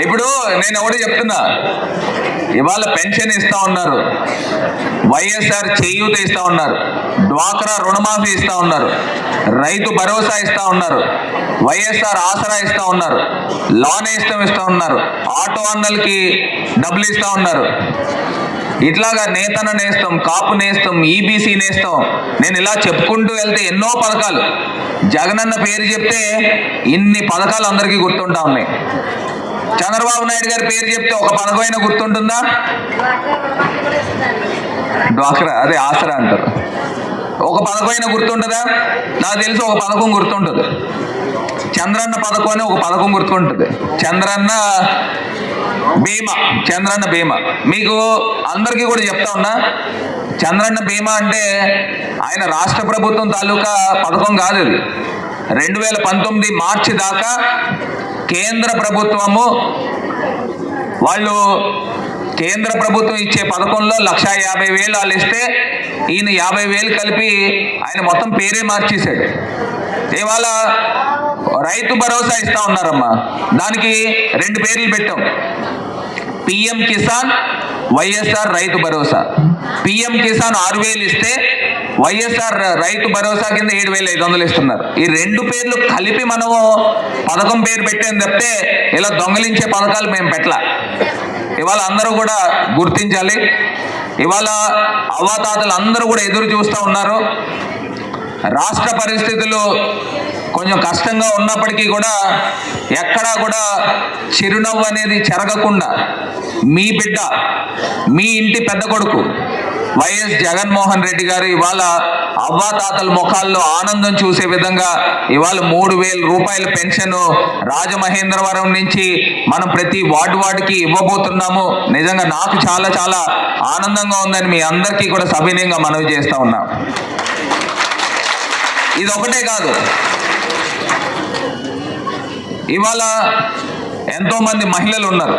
ఇప్పుడు నేను ఒకటి చెప్తున్నా. ఇవాళ పెన్షన్ ఇస్తా ఉన్నారు. వైఎస్ఆర్ చేయూత ఇస్తా ఉన్నారు. డ్వాక్రా రుణమాఫీ ఇస్తా ఉన్నారు. రైతు భరోసా ఇస్తా ఉన్నారు. వైఎస్ఆర్ ఆసరా ఇస్తా ఉన్నారు. లోన్ ఇష్టం ఇస్తా ఉన్నారు. ఆటో అన్నలకి డబ్బులు ఇస్తా ఉన్నారు. ఇట్లాగా నేతన నేస్తాం కాపు నేస్తాం ఈబీసీ నేస్తాం. నేను ఇలా చెప్పుకుంటూ వెళ్తే ఎన్నో పథకాలు. జగనన్న పేరు చెప్తే ఇన్ని పథకాలు అందరికీ గుర్తుంటా ఉన్నాయి. చంద్రబాబు నాయుడు గారి పేరు చెప్తే ఒక పథకమైనా గుర్తుంటుందా? డ్వాక్రా అదే ఆసరా అంటారు. ఒక పథకమైనా గుర్తుంటుందా? నాకు తెలిసి ఒక పథకం గుర్తుంటుంది. చంద్రన్న పథకం అని ఒక పథకం గుర్తుంటుంది. చంద్రన్న బీమా చంద్రన్న బీమా మీకు అందరికీ కూడా చెప్తా ఉన్నా చంద్రన్న బీమా అంటే ఆయన రాష్ట్ర ప్రభుత్వం తాలూకా పథకం కాదు ఇది. రెండు వేల పంతొమ్మిది మార్చి దాకా కేంద్ర ప్రభుత్వము వాళ్ళు కేంద్ర ప్రభుత్వం ఇచ్చే పథకంలో లక్ష యాభై వేలు వాళ్ళు ఇస్తే ఈయన యాభై వేలు కలిపి ఆయన మొత్తం పేరే మార్చేశాడు. ఇవాళ రైతు భరోసా ఇస్తా ఉన్నారమ్మా. దానికి రెండు పేర్లు పెట్టాం. పిఎం కిసాన్ వైఎస్ఆర్ రైతు భరోసా. పిఎం కిసాన్ ఆరు వేలు ఇస్తే వైఎస్ఆర్ రైతు భరోసా కింద ఏడు వేల ఐదు వందలు ఇస్తున్నారు. ఈ రెండు పేర్లు కలిపి మనము పథకం పేరు పెట్టాను తప్పితే ఇలా దొంగలించే పథకాలు మేము పెట్టలా. ఇవాళ అందరూ కూడా గుర్తించాలి. ఇవాళ అవ్వాతాతలు అందరూ కూడా ఎదురు చూస్తూ ఉన్నారు. రాష్ట్ర పరిస్థితులు కొంచెం కష్టంగా ఉన్నప్పటికీ కూడా ఎక్కడా కూడా చిరునవ్వు అనేది చెరగకుండా మీ బిడ్డ మీ ఇంటి పెద్ద కొడుకు వైఎస్ జగన్మోహన్ రెడ్డి గారు ఇవాళ అవ్వాతాతల ముఖాల్లో ఆనందం చూసే విధంగా ఇవాళ మూడు వేల రూపాయల పెన్షన్ రాజమహేంద్రవరం నుంచి మనం ప్రతి వార్డు వార్డుకి ఇవ్వబోతున్నాము. నిజంగా నాకు చాలా చాలా ఆనందంగా ఉందని మీ అందరికీ కూడా సవినయంగా మనవి చేస్తూ ఉన్నాం. ఇది ఒకటే కాదు. ఇవాళ ఎంతో మంది మహిళలు ఉన్నారు.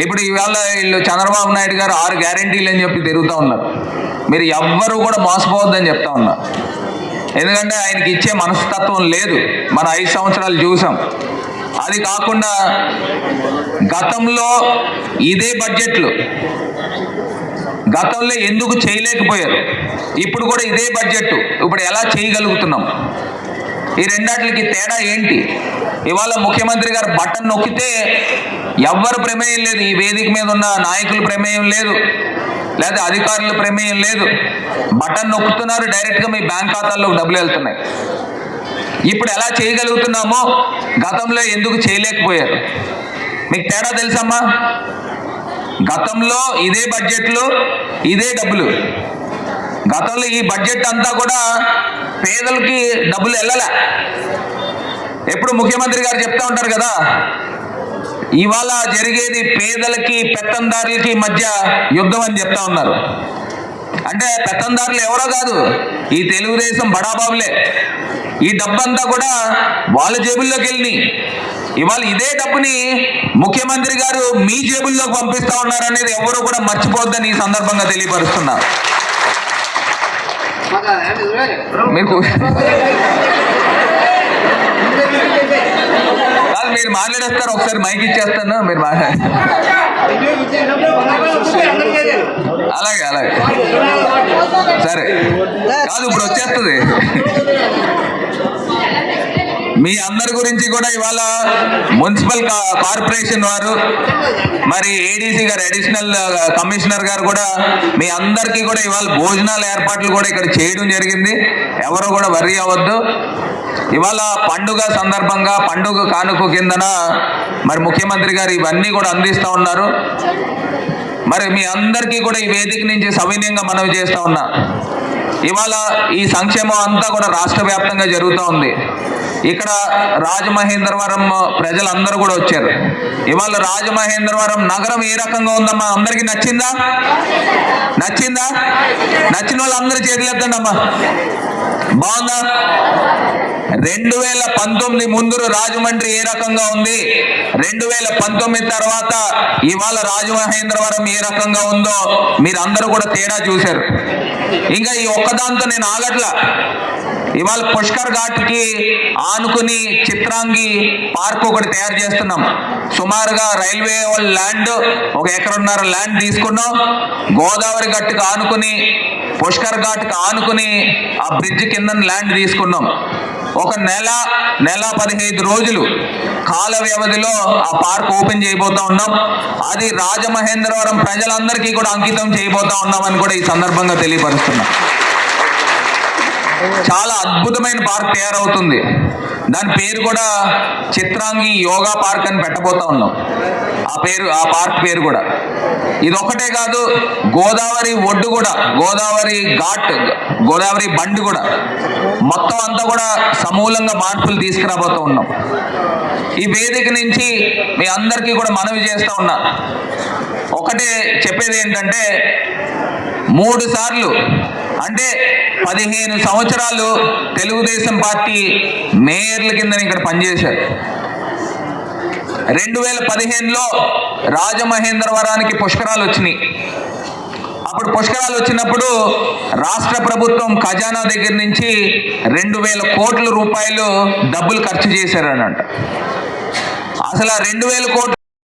ఇప్పుడు ఇవాళ వీళ్ళు చంద్రబాబు నాయుడు గారు ఆరు గ్యారంటీలు అని చెప్పి తిరుగుతూ ఉన్నారు. మీరు ఎవ్వరూ కూడా మోసపోవద్దని చెప్తా ఉన్నా. ఎందుకంటే ఆయనకి ఇచ్చే మనస్తత్వం లేదు. మన ఐదు సంవత్సరాలు చూసాం. అది కాకుండా గతంలో ఇదే బడ్జెట్లు. గతంలో ఎందుకు చేయలేకపోయారు? ఇప్పుడు కూడా ఇదే బడ్జెట్ ఇప్పుడు ఎలా చేయగలుగుతున్నాం? ఈ రెండాట్లకి తేడా ఏంటి? ఇవాళ ముఖ్యమంత్రి గారు బటన్ నొక్కితే ఎవ్వరు ప్రమేయం లేదు. ఈ వేదిక మీద ఉన్న నాయకుల ప్రమేయం లేదు. లేదా అధికారుల ప్రమేయం లేదు. బటన్ నొక్కుతున్నారు డైరెక్ట్గా మీ బ్యాంక్ ఖాతాల్లో డబ్బులు వెళ్తున్నాయి. ఇప్పుడు ఎలా చేయగలుగుతున్నామో గతంలో ఎందుకు చేయలేకపోయారు? మీకు తేడా తెలుసమ్మా? గతంలో ఇదే బడ్జెట్లో ఇదే డబ్బులు. గతంలో ఈ బడ్జెట్ అంతా కూడా పేదలకి డబ్బులు వెళ్ళలే. ఎప్పుడు ముఖ్యమంత్రి గారు చెప్తా ఉంటారు కదా ఇవాళ జరిగేది పేదలకి పెత్తందారులకి మధ్య యుద్ధం అని చెప్తా ఉన్నారు. అంటే పెత్తందారులు ఎవరో కాదు ఈ తెలుగుదేశం బడాబాబులే. ఈ డబ్బంతా కూడా వాళ్ళ జేబుల్లోకి వెళ్ళి ఇవాళ ఇదే డబ్బుని ముఖ్యమంత్రి గారు మీ జేబుల్లోకి పంపిస్తా ఉన్నారనేది ఎవరు కూడా మర్చిపోద్దని ఈ సందర్భంగా తెలియపరుస్తున్నారు మీకు కాదు మీరు మాట్లాడేస్తారు ఒకసారి మైక్ ఇచ్చేస్తాను మీరు మాట్లాడ అలాగే అలాగే సరే కాదు ఇప్పుడు వచ్చేస్తుంది మీ అందరి గురించి కూడా ఇవాళ మున్సిపల్ కా- కార్పొరేషన్ వారు మరి ఏడీసీ గారు అడిషనల్ కమిషనర్ గారు కూడా మీ అందరికీ కూడా ఇవాళ భోజనాల ఏర్పాట్లు కూడా ఇక్కడ చేయడం జరిగింది. ఎవరు కూడా వరి అవ్వద్దు. ఇవాళ పండుగ సందర్భంగా పండుగ కానుక కిందన మరి ముఖ్యమంత్రి గారు ఇవన్నీ కూడా అందిస్తూ ఉన్నారు. మరి మీ అందరికీ కూడా ఈ వేదిక నుంచి సవినయంగా మనవి చేస్తూ ఉన్నా. ఇవాళ ఈ సంక్షేమం అంతా కూడా రాష్ట్ర వ్యాప్తంగా జరుగుతూ ఉంది. ఇక్కడ రాజమహేంద్రవరం ప్రజలందరూ కూడా వచ్చారు. ఇవాళ రాజమహేంద్రవరం నగరం ఏ రకంగా ఉందమ్మా? అందరికీ నచ్చిందా? నచ్చిందా? నచ్చిన వాళ్ళందరూ చేతులు అమ్మా బాగుందా? రెండు వేల పంతొమ్మిది ముందు రాజమండ్రి ఏ రకంగా ఉంది? రెండు వేల పంతొమ్మిది తర్వాత ఇవాళ రాజమహేంద్రవరం ఏ రకంగా ఉందో మీరు అందరూ కూడా తేడా చూశారు. ఇంకా ఈ ఒక్కదాంతో నేను ఆగట్లా. ఇవాళ పుష్కర్ ఘాట్కి ఆనుకుని చిత్రాంగి పార్క్ ఒకటి తయారు చేస్తున్నాం. సుమారుగా రైల్వే వాళ్ళ ల్యాండ్ ఒక ఎకరన్నర ల్యాండ్ తీసుకున్నాం. గోదావరి గట్టుకు ఆనుకుని పుష్కర్ ఘాట్కి ఆనుకుని ఆ బ్రిడ్జ్ కింద ల్యాండ్ తీసుకున్నాం. ఒక నెల నెల పదిహేను రోజులు కాల వ్యవధిలో ఆ పార్క్ ఓపెన్ చేయబోతా ఉన్నాం. అది రాజమహేంద్రవరం ప్రజలందరికీ కూడా అంకితం చేయబోతా ఉన్నామని కూడా ఈ సందర్భంగా తెలియపరుస్తున్నాం. చాలా అద్భుతమైన పార్క్ తయారవుతుంది. దాని పేరు కూడా చిత్రాంగి యోగా పార్క్ అని పెట్టబోతా ఉన్నాం. ఆ పేరు ఆ పార్క్ పేరు కూడా. ఇదొక్కటే కాదు గోదావరి ఒడ్డు కూడా గోదావరి ఘాట్ గోదావరి బండి కూడా. మొత్తం అంతా కూడా సమూలంగా మార్పులు తీసుకురాబోతూ ఉన్నాం. ఈ వేదిక నుంచి మీ అందరికీ కూడా మనవి చేస్తూ ఉన్నా. ఒకటే చెప్పేది ఏంటంటే మూడు సార్లు అంటే పదిహేను సంవత్సరాలు తెలుగుదేశం పార్టీ మేయర్ల కింద ఇక్కడ పనిచేశారు. రెండు వేల పదిహేనులో రాజమహేంద్రవరానికి పుష్కరాలు వచ్చినాయి. అప్పుడు పుష్కరాలు వచ్చినప్పుడు రాష్ట్ర ప్రభుత్వం ఖజానా దగ్గర నుంచి రెండు వేల కోట్ల రూపాయలు డబ్బులు ఖర్చు చేశారనంట. అసలు ఆ రెండు వేల కోట్లు